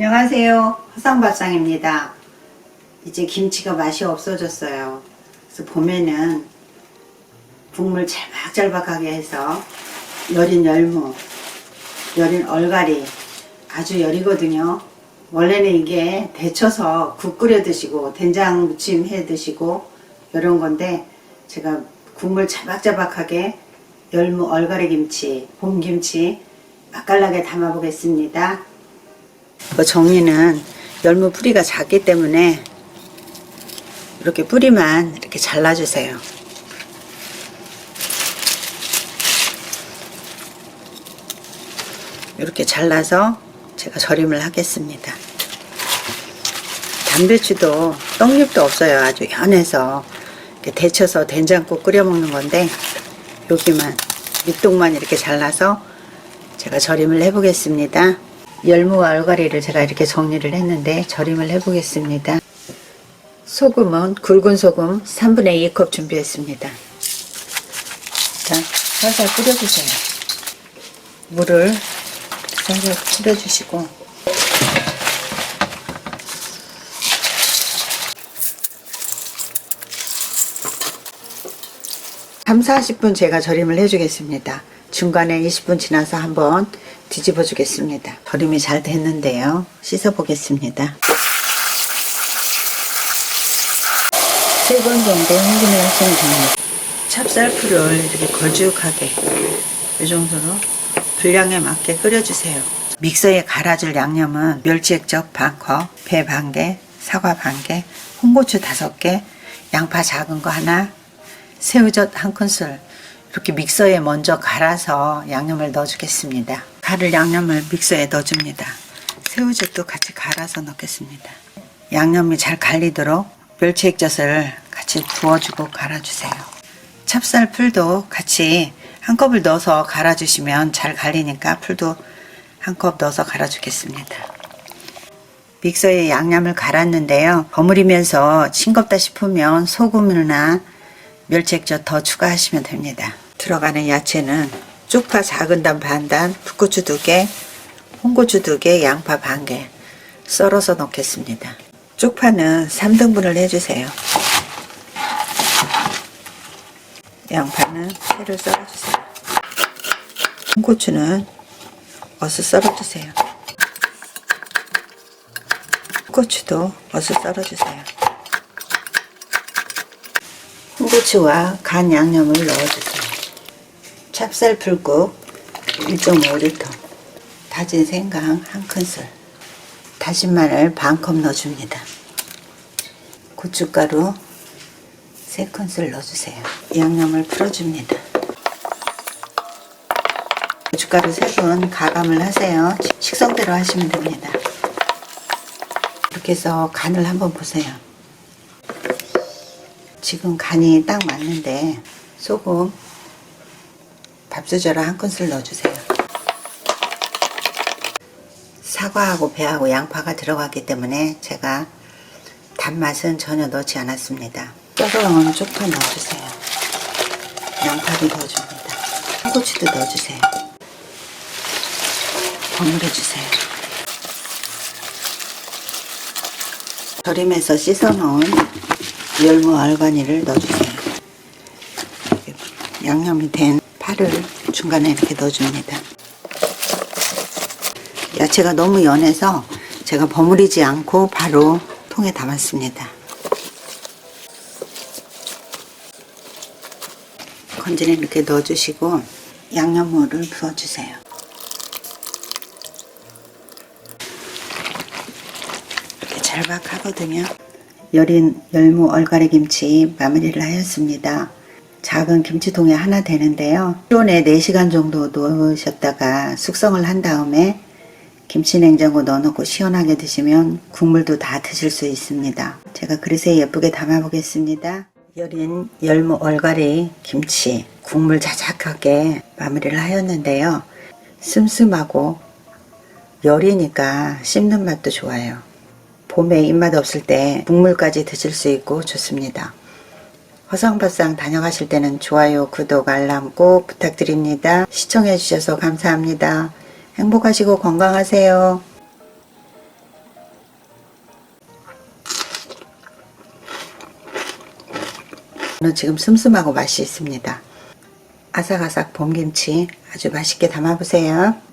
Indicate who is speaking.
Speaker 1: 안녕하세요. 화상밥상입니다. 이제 김치가 맛이 없어졌어요. 그래서 봄에는 국물 짤박짤박하게 해서 여린 열무, 여린 얼갈이 아주 여리거든요. 원래는 이게 데쳐서 국 끓여 드시고 된장 무침 해 드시고 이런 건데 제가 국물 자박자박하게 열무 얼갈이 김치, 봄 김치 맛깔나게 담아 보겠습니다. 그 정리는 열무 뿌리가 작기 때문에 이렇게 뿌리만 이렇게 잘라주세요. 이렇게 잘라서 제가 절임을 하겠습니다. 담배추도 떡잎도 없어요. 아주 연해서 데쳐서 된장국 끓여 먹는 건데 여기만 밑동만 이렇게 잘라서 제가 절임을 해보겠습니다. 열무와 얼갈이를 제가 이렇게 정리를 했는데 절임을 해보겠습니다. 소금은 굵은 소금 3분의 2컵 준비했습니다. 자, 살살 뿌려주세요. 물을 살살 뿌려주시고 삼 40분 제가 절임을 해주겠습니다. 중간에 20분 지나서 한번 뒤집어 주겠습니다. 절임이 잘 됐는데요. 씻어 보겠습니다. 세번 정도 헹김을 하시면 됩니다. 찹쌀풀을 이렇게 걸쭉하게 이 정도로 분량에 맞게 끓여주세요. 믹서에 갈아줄 양념은 멸치액젓 반컵, 배 반개, 사과 반개, 홍고추 다섯 개, 양파 작은 거 하나, 새우젓 한 큰술 이렇게 믹서에 먼저 갈아서 양념을 넣어주겠습니다. 갈을 양념을 믹서에 넣어줍니다. 새우젓도 같이 갈아서 넣겠습니다. 양념이 잘 갈리도록 멸치 액젓을 같이 부어주고 갈아주세요. 찹쌀 풀도 같이 한 컵을 넣어서 갈아주시면 잘 갈리니까 풀도 한 컵 넣어서 갈아주겠습니다. 믹서에 양념을 갈았는데요. 버무리면서 싱겁다 싶으면 소금이나 멸치액젓 더 추가하시면 됩니다. 들어가는 야채는 쪽파 작은 단 반단, 풋고추 두 개, 홍고추 두 개, 양파 반개 썰어서 넣겠습니다. 쪽파는 3등분을 해주세요. 양파는 채를 썰어주세요. 홍고추는 어슷 썰어주세요. 고추도 어슷 썰어주세요. 홍고추와 간 양념을 넣어주세요. 찹쌀 풀국 1.5리터, 다진 생강 한 큰술, 다진 마늘 반 컵 넣어줍니다. 고춧가루 3큰술 넣어주세요. 양념을 풀어줍니다. 고춧가루 3분 가감을 하세요. 식성대로 하시면 됩니다. 이렇게 해서 간을 한번 보세요. 지금 간이 딱 맞는데 소금 밥수저로 한 큰술 넣어주세요. 사과하고 배하고 양파가 들어갔기 때문에 제가 단맛은 전혀 넣지 않았습니다. 뼈가랑은 쪽파 넣어주세요. 양파도 넣어줍니다. 고추도 넣어주세요. 버무려주세요. 절임해서 씻어놓은 열무 알가니를 넣어주세요. 양념이 된 파를 중간에 이렇게 넣어줍니다. 야채가 너무 연해서 제가 버무리지 않고 바로 통에 담았습니다. 건지를 이렇게 넣어주시고 양념물을 부어주세요. 이렇게 잘박하거든요. 여린 열무 얼갈이 김치 마무리를 하였습니다. 작은 김치통에 하나 되는데요. 실온에 4시간 정도 넣으셨다가 숙성을 한 다음에 김치 냉장고 넣어놓고 시원하게 드시면 국물도 다 드실 수 있습니다. 제가 그릇에 예쁘게 담아 보겠습니다. 여린 열무 얼갈이 김치 국물 자작하게 마무리를 하였는데요. 슴슴하고 열이니까 씹는 맛도 좋아요. 봄에 입맛 없을 때 국물까지 드실 수 있고 좋습니다. 허상밥상 다녀가실 때는 좋아요, 구독, 알람 꼭 부탁드립니다. 시청해주셔서 감사합니다. 행복하시고 건강하세요. 저는 지금 슴슴하고 맛이 있습니다. 아삭아삭 봄김치 아주 맛있게 담아보세요.